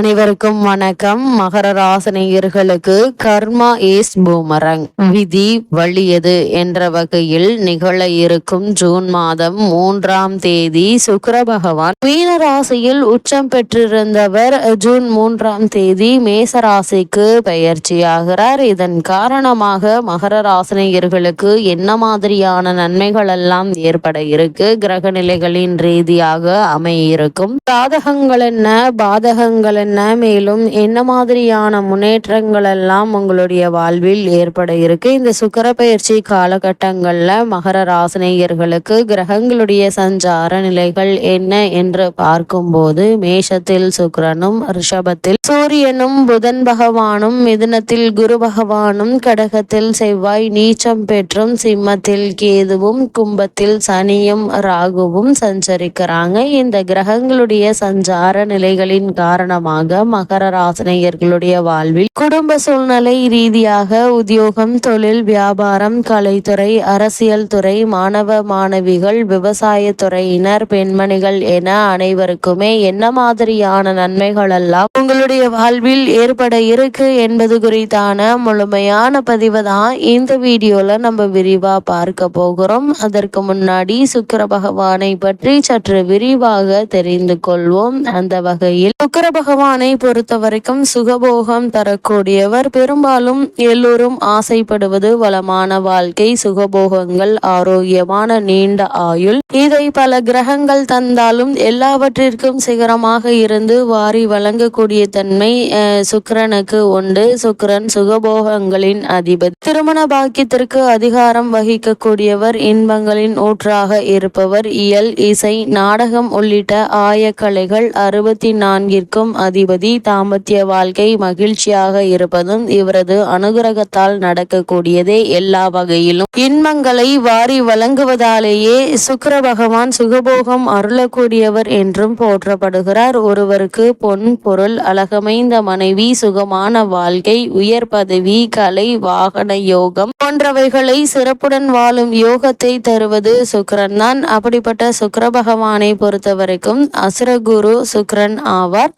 அனைவருக்கும் வணக்கம். மகர ராசினியர்களுக்கு கர்மா ஏஸ் பூமரங் விதி வழியது என்ற வகையில் நிகழ இருக்கும் ஜூன் மாதம் மூன்றாம் தேதி சுக்கர பகவான். மீன ராசியில் உச்சம் பெற்றிருந்தவர் ஜூன் மூன்றாம் தேதி மேச ராசிக்கு பெயர்ச்சியாகிறார் இதன் காரணமாக மகர ராசினியர்களுக்கு என்ன மாதிரியான நன்மைகள் எல்லாம் ஏற்பட இருக்கு? கிரக நிலைகளின் ரீதியாக அமையிருக்கும் சாதகங்கள் என்ன? பாதகங்கள் என்ன மேலும் என்ன மாதிரியான முன்னேற்றங்கள் எல்லாம் உங்களுடைய வாழ்வில் ஏற்பட இருக்கு? இந்த சுக்கர பயிற்சி காலகட்டங்களில் மகர ராசினியர்களுக்கு கிரகங்களுடைய சஞ்சார நிலைகள் என்ன என்று பார்க்கும்போது மேஷத்தில் சுக்கரனும் ரிஷபத்தில் சூரியனும் புதன் பகவானும் மிதுனத்தில் குரு பகவானும் கடகத்தில் செவ்வாய் நீச்சம் பெற்றும் சிம்மத்தில் கேதுவும் கும்பத்தில் சனியும் ராகுவும் சஞ்சரிக்கிறாங்க. இந்த கிரகங்களுடைய சஞ்சார நிலைகளின் காரணமாக மகர ராசினியர்களுடைய வாழ்வில் குடும்ப சூழ்நிலை ரீதியாக உத்தியோகம் தொழில் வியாபாரம் கலைத்துறை அரசியல் துறை மாணவ மாணவிகள் விவசாய துறையினர் பெண்மணிகள் என அனைவருக்குமே என்ன மாதிரியான நன்மைகள் எல்லாம் உங்களுடைய வாழ்வில் ஏற்பட இருக்கு என்பது குறித்தான முழுமையான பதிவு தான் இந்த வீடியோல நம்ம விரிவா பார்க்க போகிறோம். அதற்கு முன்னாடி சுக்கர பகவானை பற்றி சற்று விரிவாக தெரிந்து கொள்வோம். அந்த வகையில் சுக்கர பகவானை பொறுத்த வரைக்கும் சுகபோகம் தரக்கூடியவர். பெரும்பாலும் எல்லோரும் ஆசைப்படுவது வளமான வாழ்க்கை சுகபோகங்கள் ஆரோக்கியமான நீண்ட ஆயுள். இதை பல கிரகங்கள் தந்தாலும் எல்லாவற்றிற்கும் சிகரமாக இருந்து வாரி வழங்கக்கூடிய தன்மை தன்மை சுக்கிரனுக்கு உண்டு. சுக்கிரன் சுகபோகங்களின் அதிபதி. திருமண பாக்கியத்திற்கு அதிகாரம் வகிக்கக்கூடியவர் இன்பங்களின் ஊற்றாக இருப்பவர். இயல் இசை நாடகம் உள்ளிட்ட ஆயக்கலைகள் அறுபத்தி நான்கிற்கும் அதிபதி. தாம்பத்திய வாழ்க்கை மகிழ்ச்சியாக இருப்பதும் இவரது அனுகிரகத்தால் நடக்கக்கூடியதே எல்லா வகையிலும். இன்பங்களை வாரி வழங்குவதாலேயே சுக்கர பகவான் சுகபோகம் அருளக்கூடியவர் என்றும் போற்றப்படுகிறார். ஒருவருக்கு பொன் பொருள் அழக அழகமைந்த மனைவி சுகமான வாழ்க்கை உயர் பதவி கலை வாகன யோகம் போன்றவைகளை சிறப்புடன் வாழும் யோகத்தை தருவது சுக்கரன் தான் அப்படிப்பட்ட சுக்கர பகவானை பொறுத்த வரைக்கும் அசுரகுரு சுக்கரன் ஆவார்.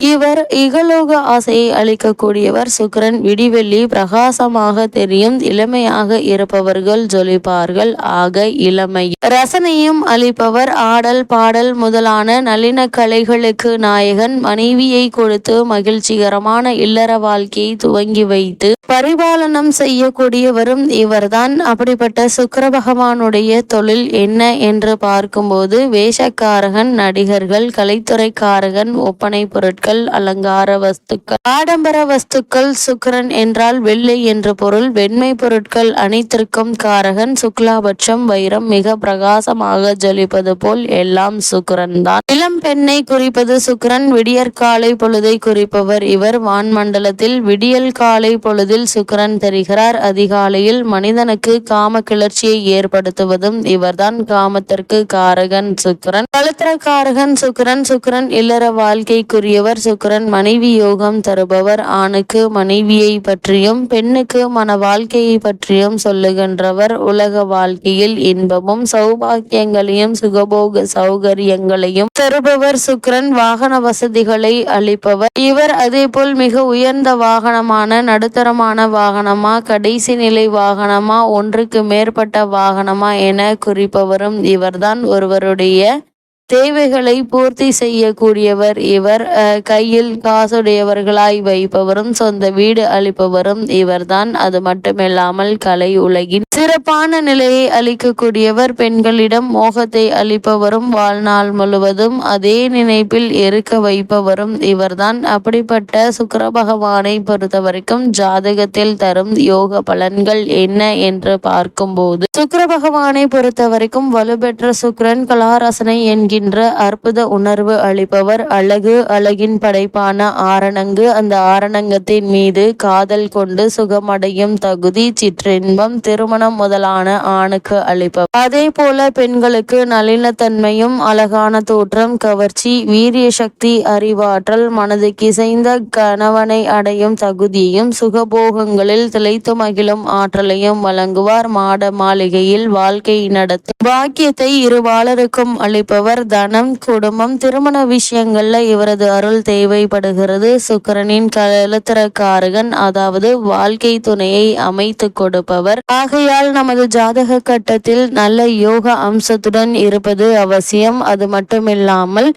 இவர் இகலோக ஆசையை அளிக்கக்கூடியவர் சுக்கிரன். விடிவெள்ளி பிரகாசமாக தெரியும். இளமையாக இருப்பவர்கள் ஜொலிப்பார்கள். ஆக இளமை. ரசனையும் அளிப்பவர். ஆடல் பாடல் முதலான நளின கலைகளுக்கு நாயகன். மனைவியை கொடுத்து மகிழ்ச்சிகரமான இல்லற வாழ்க்கையை துவங்கி வைத்து பரிபாலனம் செய்யக்கூடியவரும் இவர்தான். அப்படிப்பட்ட சுக்கர பகவானுடைய தொழில் என்ன என்று பார்க்கும்போது வேஷக்காரகன் நடிகர்கள் கலைத்துறைக்காரகன் ஒப்பனை பொருட்கள் அலங்கார வஸ்துக்கள். ஆடம்பர வஸ்துக்கள் சுக்கரன் என்றால் வெள்ளை என்று பொருள். வெண்மை பொருட்கள் அனைத்திற்கும் காரகன். சுக்லாபட்சம் வைரம் மிக பிரகாசமாக ஜொலிப்பது போல் எல்லாம் சுக்கரன் தான். இளம் பெண்ணை குறிப்பது சுக்கிரன். விடியற் காலை பொழுதை குறிப்பவர் இவர். வான்மண்டலத்தில் விடியல் காலை பொழுதில் சுக்கரன் தெரிகிறார். அதிகாலையில் மனிதனுக்கு காம கிளர்ச்சியை ஏற்படுத்துவதும் இவர்தான் காமத்திற்கு காரகன் சுக்கிரன். பலத்திரக்காரகன் சுக்கிரன். சுக்கரன் இல்லற வாழ்க்கைக்குரியவர். சுக்கிரன் மனைவி யோகம் தருபவர். ஆணுக்கு மனைவியை பற்றியும் பெண்ணுக்கு மன வாழ்க்கையை பற்றியும் சொல்லுகின்றவர். உலக வாழ்க்கையில் இன்பமும் சௌபாக்கியங்களையும் சுகபோக சௌகரியங்களையும் தருபவர் சுக்கரன். வாகன வசதிகளை அளிப்பவர். இவர் அதேபோல் மிக உயர்ந்த வாகனமான நடுத்தரமான வாகனமா கடைசி நிலை வாகனமா ஒன்றுக்கு மேற்பட்ட வாகனமா என குறிப்பவரும் இவர்தான். ஒருவருடைய தேவைகளை பூர்த்தி செய்யக்கூடியவர் இவர். கையில் காசுடையவர்களாய் வைப்பவரும் சொந்த வீடு அளிப்பவரும் இவர்தான். அது மட்டுமில்லாமல் கலை உலகின் சிறப்பான நிலையை அளிக்கக்கூடியவர். பெண்களிடம் மோகத்தை அளிப்பவரும் வாழ்நாள் முழுவதும் அதே நினைப்பில் இருக்க வைப்பவரும் இவர்தான். அப்படிப்பட்ட சுக்கர பகவானை பொறுத்த வரைக்கும் ஜாதகத்தில் தரும் யோக பலன்கள் என்ன என்று பார்க்கும்போது சுக்கர பகவானை பொறுத்த வரைக்கும் வலுப்பெற்ற சுக்கரன் கலாரசனை என்கின்ற அற்புத உணர்வு அளிப்பவர். அழகு அழகின் படைப்பான ஆரணங்கு. அந்த ஆரணங்கத்தின் மீது காதல் கொண்டு சுகமடையும் தகுதி சிற்றின்பம் திருமணம் முதலான ஆணுக்கு அளிப்பவர். அதே போல பெண்களுக்கு நளினத்தன்மையும் அழகான தோற்றம் கவர்ச்சி வீரிய சக்தி அறிவாற்றல் மனது கிசைந்த கணவனை அடையும் தகுதியையும் சுகபோகங்களில் திளைத்து மகிழும் ஆற்றலையும் வழங்குவார். மாட மாளிகையில் வாழ்க்கை நடத்தும். பாக்கியத்தை இருவாளருக்கும் அளிப்பவர். தனம் குடும்பம் திருமண விஷயங்கள்ல இவரது அருள் தேவைப்படுகிறது. சுக்கரனின் கலத்திரக்காரகன் அதாவது வாழ்க்கை துணையை அமைத்து கொடுப்பவர். ஆகையால் நமது ஜாதக கட்டத்தில் நல்ல யோக அம்சத்துடன் இருப்பது அவசியம். அது மட்டுமில்லாமல்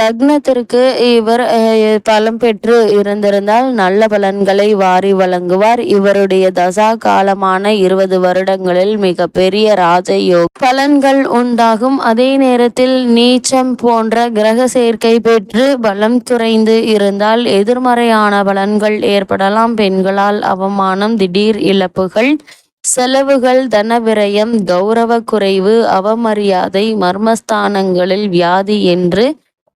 லக்னத்திற்கு இவர் அஹ், பலம் பெற்று இருந்திருந்தால் நல்ல பலன்களை வாரி வழங்குவார். இவருடைய தசா காலமான இருபது வருடங்களில் மிக பெரிய ராஜயோக பலன்கள் உண்டாகும். அதே நேரத்தில் நீச்சம் போன்ற கிரக சேர்க்கை பெற்று பலம் குறைந்து இருந்தால் எதிர்மறையான பலன்கள் ஏற்படலாம். பெண்களால் அவமானம் திடீர் இழப்புகள் செலவுகள் தனவிரயம் கௌரவ குறைவு அவமரியாதை மர்மஸ்தானங்களில் வியாதி என்று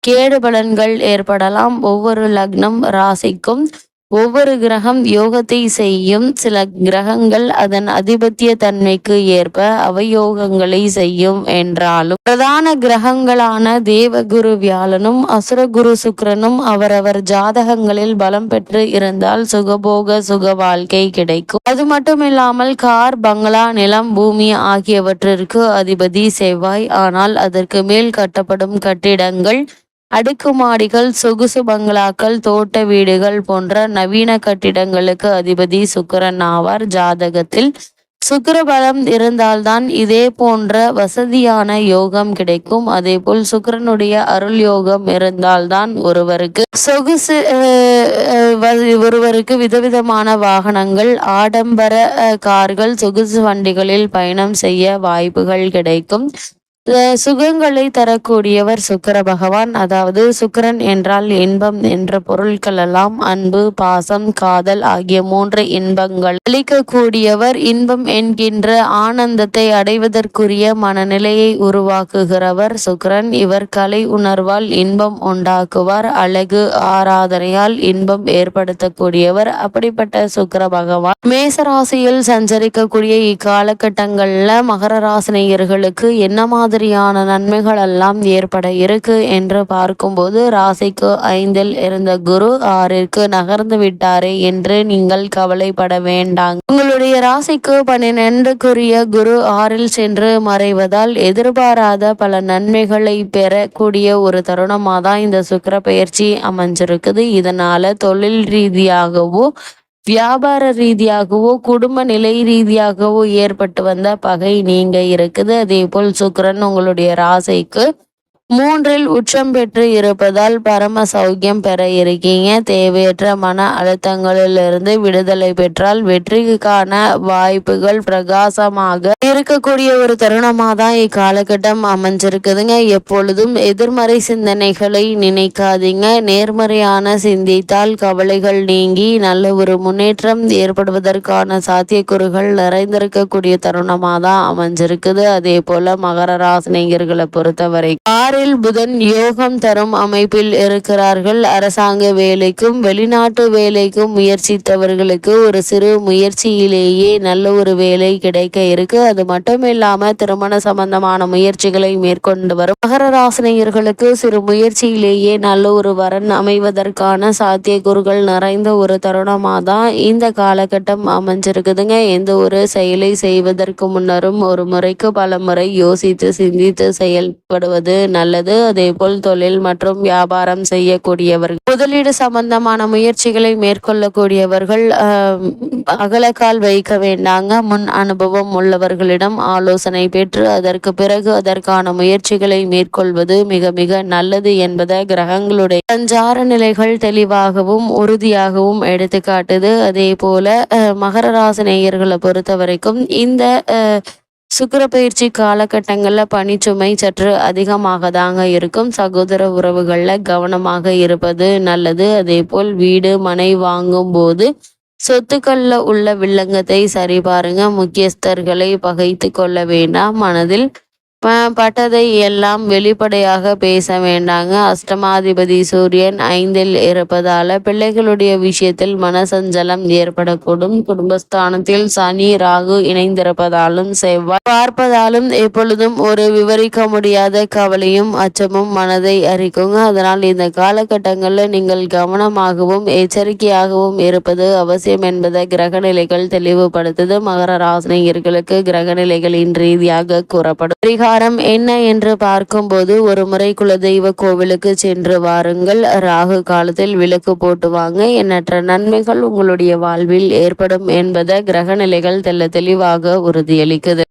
கேடு பலன்கள் ஏற்படலாம். ஒவ்வொரு லக்னம் ராசிக்கும் ஒவ்வொரு கிரகம் யோகத்தை செய்யும். சில கிரகங்கள் அதன் அதிபத்திய தன்மைக்கு ஏற்ப அவயோகங்களை செய்யும் என்றாலும் பிரதான கிரகங்களான தேவகுரு வியாழனும் அசுரகுரு சுக்கிரனும் அவரவர் ஜாதகங்களில் பலம் பெற்று இருந்தால் சுகபோக சுக வாழ்க்கை கிடைக்கும். அது மட்டுமில்லாமல் கார் பங்களா நிலம் பூமி ஆகியவற்றிற்கு அதிபதி செவ்வாய். ஆனால் அதற்கு மேல் கட்டப்படும் கட்டிடங்கள் அடுக்குமாடிகள் சொகுசு பங்களாக்கள் தோட்ட வீடுகள் போன்ற நவீன கட்டிடங்களுக்கு அதிபதி சுக்கரன் ஆவார். ஜாதகத்தில் சுக்கரபலம் இருந்தால்தான் இதே போன்ற வசதியான யோகம் கிடைக்கும். அதே போல் சுக்கரனுடைய அருள் யோகம் இருந்தால்தான் ஒருவருக்கு சொகுசு அஹ், அஹ், வ- ஒருவருக்கு விதவிதமான வாகனங்கள் ஆடம்பர கார்கள் சொகுசு வண்டிகளில் பயணம் செய்ய வாய்ப்புகள் கிடைக்கும். சுகங்களை தரக்கூடியவர் சுக்கர பகவான். அதாவது சுக்கரன் என்றால் இன்பம் என்ற பொருட்கள் எல்லாம் அன்பு பாசம் காதல் ஆகிய மூன்று இன்பங்கள். அளிக்கக்கூடியவர் இன்பம் என்கின்ற ஆனந்தத்தை அடைவதற்குரிய மனநிலையை உருவாக்குகிறவர் சுக்கரன். இவர் கலை உணர்வால் இன்பம் உண்டாக்குவார். அழகு ஆராதனையால் இன்பம் ஏற்படுத்தக்கூடியவர். அப்படிப்பட்ட சுக்கர பகவான். மேசராசியில் சஞ்சரிக்கக்கூடிய இக்காலகட்டங்கள்ல மகர ராசினியர்களுக்கு என்ன மாதிரியான நன்மைகள் எல்லாம் ஏற்பட இருக்கு என்று பார்க்கும்போது ராசிக்கு ஐந்தில் இருந்த குரு ஆறிற்கு நகர்ந்து விட்டாரே என்று நீங்கள் கவலைப்பட வேண்டாம். உங்களுடைய ராசிக்கு பன்னிரண்டுக்குரிய குரு ஆறில் சென்று மறைவதால் எதிர்பாராத பல நன்மைகளை பெறக்கூடிய ஒரு தருணமாக தான் இந்த சுக்கிர பயிற்சி அமைஞ்சிருக்குது. இதனால தொழில் ரீதியாகவோ வியாபார ரீதியாகவோ குடும்ப நிலை ரீதியாகவோ ஏற்பட்டு வந்த பகை நீங்க இருக்குது. அதே போல் சுக்கரன் உங்களுடைய ராசைக்கு மூன்றில் உச்சம் பெற்று இருப்பதால் பரம சௌக்கியம் பெற இருக்கீங்க. தேவையற்ற மன அழுத்தங்களிலிருந்து விடுதலை பெற்றால் வெற்றிக்கான வாய்ப்புகள் பிரகாசமாக இருக்கக்கூடிய ஒரு தருணமாக தான் இக்காலகட்டம் அமைஞ்சிருக்குதுங்க. எப்பொழுதும் எதிர்மறை சிந்தனைகளை நினைக்காதீங்க. நேர்மறையான சிந்தித்தால் கவலைகள் நீங்கி நல்ல ஒரு முன்னேற்றம் ஏற்படுவதற்கான சாத்தியக்கூறுகள் நிறைந்திருக்கக்கூடிய தருணமாக தான் அமைஞ்சிருக்குது. அதே போல மகர ராசினியர்களை பொறுத்தவரை ஆறில் புதன் யோகம் தரும் அமைப்பில் இருக்கிறார்கள். அரசாங்க வேலைக்கும் வெளிநாட்டு வேலைக்கும் முயற்சித்தவர்களுக்கு ஒரு சிறு முயற்சியிலேயே நல்ல ஒரு வேலை கிடைக்க இருக்கு. அது மட்டும் இல்லாம திருமண சம்பந்தமான முயற்சிகளை மேற்கொண்டு வரும். மகர ராசினியர்களுக்கு சிறு முயற்சியிலேயே நல்ல ஒரு வரன் அமைவதற்கான சாத்தியக்கூறுகள் நிறைந்த ஒரு தருணமாக தான் இந்த காலகட்டம் அமைஞ்சிருக்குதுங்க. எந்த ஒரு செயலை செய்வதற்கு முன்னரும் ஒரு முறைக்கு பல முறை யோசித்து சிந்தித்து செயல்படுவது நல்ல நல்லது அதே போல் தொழில் மற்றும் வியாபாரம் செய்யக்கூடியவர்கள். முதலீடு சம்பந்தமான முயற்சிகளை மேற்கொள்ளக்கூடியவர்கள் அகலக்கால் வைக்க வேண்டாங்க. முன் அனுபவம் உள்ளவர்களிடம் ஆலோசனை பெற்று அதற்கு பிறகு அதற்கான முயற்சிகளை மேற்கொள்வது மிக மிக நல்லது என்பதை கிரகங்களுடைய சஞ்சார நிலைகள் தெளிவாகவும் உறுதியாகவும் எடுத்துக்காட்டுது. அதே போல அஹ், மகர ராசி நேயர்களை பொறுத்த வரைக்கும் இந்த அஹ், சுக்கிர பயிற்சி காலகட்டங்களில் பணிச்சுமை சற்று அதிகமாக தாங்க இருக்கும். சகோதர உறவுகளில் கவனமாக இருப்பது நல்லது. அதே போல் வீடு மனை வாங்கும் போது சொத்துக்கள்ல உள்ள வில்லங்கத்தை சரி பாருங்க முக்கியஸ்தர்களை பகைத்து கொள்ள வேண்டாம். மனதில் பட்டதை எல்லாம் வெளிப்படையாக பேச வேண்டாங்க. அஷ்டமாதிபதி சூரியன் ஐந்தில் இருப்பதால பிள்ளைகளுடைய விஷயத்தில் மனசஞ்சலம் ஏற்படக்கூடும். குடும்பஸ்தானத்தில் சனி ராகு இணைந்திருப்பதாலும் செவ்வாய் பார்ப்பதாலும் எப்பொழுதும் ஒரு விவரிக்க முடியாத கவலையும் அச்சமும் மனதை அரிக்குங்க. அதனால் இந்த காலகட்டங்களில் நீங்கள் கவனமாகவும் எச்சரிக்கையாகவும் இருப்பது அவசியம் என்பதை கிரகநிலைகள் தெளிவுபடுத்துது. மகர ராசினியர்களுக்கு கிரகநிலைகளின் ரீதியாக கூறப்படும். பரிகாரம் என்ன என்று பார்க்கும்போது ஒரு முறை குலதெய்வ கோவிலுக்கு சென்று வாருங்கள். ராகு காலத்தில் விளக்கு போட்டு வாங்க. எண்ணற்ற நன்மைகள் உங்களுடைய வாழ்வில் ஏற்படும் என்பதை கிரக நிலைகள் தெல்ல தெளிவாக உறுதியளிக்குது.